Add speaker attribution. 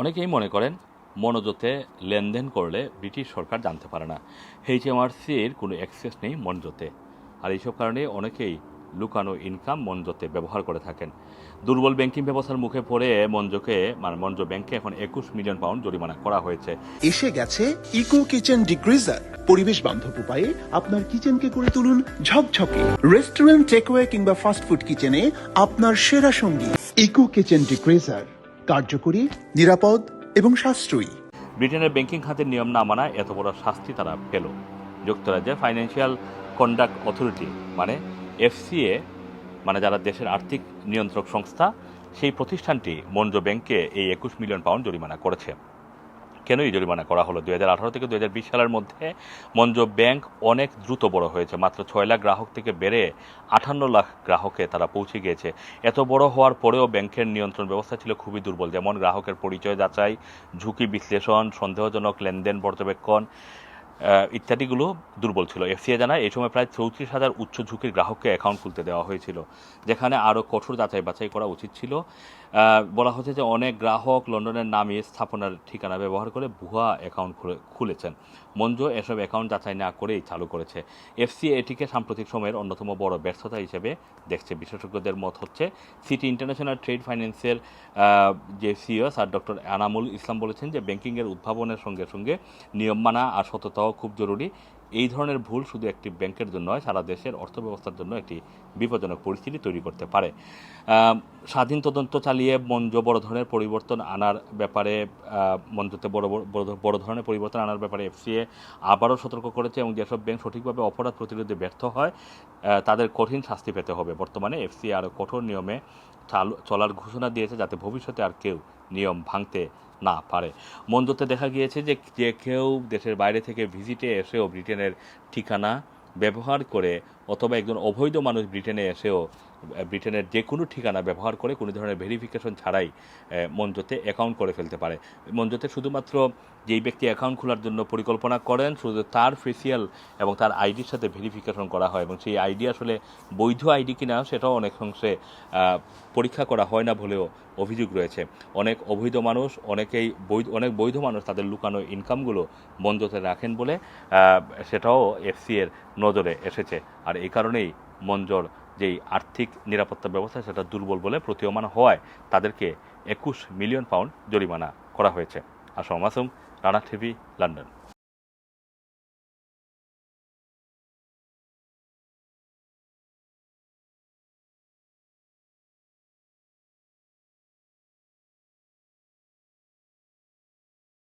Speaker 1: অনেকেই মনে করেন মনোজতে লেনদেন করলে ব্রিটিশ সরকার জানতে পারে না। এইচএমআরসির কোনো অ্যাক্সেস নেই মনজোতে। আর এইসব কারণে অনেকেই লুকানো ইনকাম মনজোতে ব্যবহার করে থাকেন। দুর্বল ব্যাংকিং ব্যবস্থার মুখে পড়ে মঞ্জকে মানে মঞ্জ ব্যাংকে এখন একুশ মিলিয়ন পাউন্ড জরিমানা করা হয়েছে।
Speaker 2: এসে গেছে ইকো কিচেন ডিগ্রিজার পরিবেশ বান্ধব উপায়ে আপনার কিচেনকে করে তুলুন ঝকঝকে। রেস্টুরেন্ট টেকওয়ে কিংবা ফাস্টফুড কিচেনে আপনার সেরা সঙ্গী। ইকো কিচেন ডিগ্রিজার কার্যকরী নিরাপদ এবং সাশ্রয়ী।
Speaker 1: ব্রিটেনের ব্যাংকিং খাতের নিয়ম না মানায় এত বড় শাস্তি তারা পেল। যুক্তরাজ্যের ফাইন্যান্সিয়াল কন্ডাক্ট অথরিটি মানে এফসিএ মানে যারা দেশের আর্থিক নিয়ন্ত্রক সংস্থা সেই প্রতিষ্ঠানটি মঞ্জ ব্যাংকে এই একুশ মিলিয়ন পাউন্ড জরিমানা করেছে। কেন এই জরিমানা করা হলো? দুই হাজার আঠারো থেকে বিশ সালের মধ্যে মঞ্জ ব্যাংক অনেক দ্রুত বড় হয়েছে। মাত্র ছয় লাখ গ্রাহক থেকে বেড়ে আঠান্ন লাখ গ্রাহকে তারা পৌঁছে গিয়েছে। এত বড় হওয়ার পরেও ব্যাংকের নিয়ন্ত্রণ ব্যবস্থা ছিল খুবই দুর্বল। যেমন গ্রাহকের পরিচয় যাচাই, ঝুঁকি বিশ্লেষণ, সন্দেহজনক লেনদেন পর্যবেক্ষণ ইত্যাদিগুলো দুর্বল ছিল। এফসিএ জানায় এই সময় প্রায় চৌত্রিশ হাজার উচ্চ ঝুঁকির গ্রাহককে অ্যাকাউন্ট খুলতে দেওয়া হয়েছিল, যেখানে আরও কঠোর যাচাই বাছাই করা উচিত ছিল। বলা হচ্ছে যে অনেক গ্রাহক লন্ডনের নামে স্থাপনার ঠিকানা ব্যবহার করে ভুয়া অ্যাকাউন্ট খুলে, খুলেছেন। মঞ্জু এসব অ্যাকাউন্ট যাচাই না করেই চালু করেছে। এফসিএ এটিকে সাম্প্রতিক সময়ের অন্যতম বড় ব্যর্থতা হিসেবে দেখছে। বিশেষজ্ঞদের মত হচ্ছে সিটি ইন্টারন্যাশনাল ট্রেড ফাইন্যান্সের যে CEO sir doctor Anamul Islam বলেছেন যে ব্যাংকিংয়ের উদ্ভাবনের সঙ্গে সঙ্গে নিয়ম মানা আর সততাও খুব জরুরি। এই ধরনের ভুল শুধু একটি ব্যাংকের জন্য নয় সারা দেশের অর্থব্যবস্থার জন্য একটি বিপজ্জনক পরিস্থিতি তৈরি করতে পারে। স্বাধীন তদন্ত চালিয়ে মঞ্জ বড় ধরনের পরিবর্তন আনার ব্যাপারে আহ, মঞ্জতে বড় বড়- ধরনের পরিবর্তন আনার ব্যাপারে এফসিএ আবারও সতর্ক করেছে এবং যেসব ব্যাংক সঠিকভাবে অপরাধ প্রতিরোধে ব্যর্থ হয় তাদের কঠিন শাস্তি পেতে হবে। বর্তমানে এফসিএ আরও কঠোর নিয়মে চালু চলার ঘোষণা দিয়েছে যাতে ভবিষ্যতে আর কেউ নিয়ম ভাঙতে না পারে। মন্দতে দেখা গিয়েছে যে যে কেউ দেশের বাইরে থেকে ভিজিটে এসেও ব্রিটেনের ঠিকানা ব্যবহার করে অথবা একজন অবৈধ মানুষ ব্রিটেনে এসেও ব্রিটেনের যে কোনো ঠিকানা ব্যবহার করে কোনো ধরনের ভেরিফিকেশন ছাড়াই মঞ্জতে অ্যাকাউন্ট করে ফেলতে পারে। মঞ্জতে শুধুমাত্র যেই ব্যক্তি অ্যাকাউন্ট খোলার জন্য পরিকল্পনা করেন, শুধু তার ফেসিয়াল এবং তার আইডির সাথে ভেরিফিকেশন করা হয় এবং সেই আইডি আসলে বৈধ আইডি কিনা সেটাও অনেক অংশে পরীক্ষা করা হয় না বলেও অভিযোগ রয়েছে। অনেক অবৈধ মানুষ, অনেকেই বৈধ, অনেক বৈধ মানুষ তাদের লুকানো ইনকামগুলো মঞ্জতে রাখেন বলে সেটাও এফসি এর নজরে এসেছে। আর এই কারণেই মঞ্জর যেই আর্থিক নিরাপত্তা ব্যবস্থা, সেটা দুর্বল বলে প্রতীয়মান হওয়ায় তাদেরকে একুশ মিলিয়ন পাউন্ড জরিমানা করা হয়েছে। Assam Masum Rana TV, London.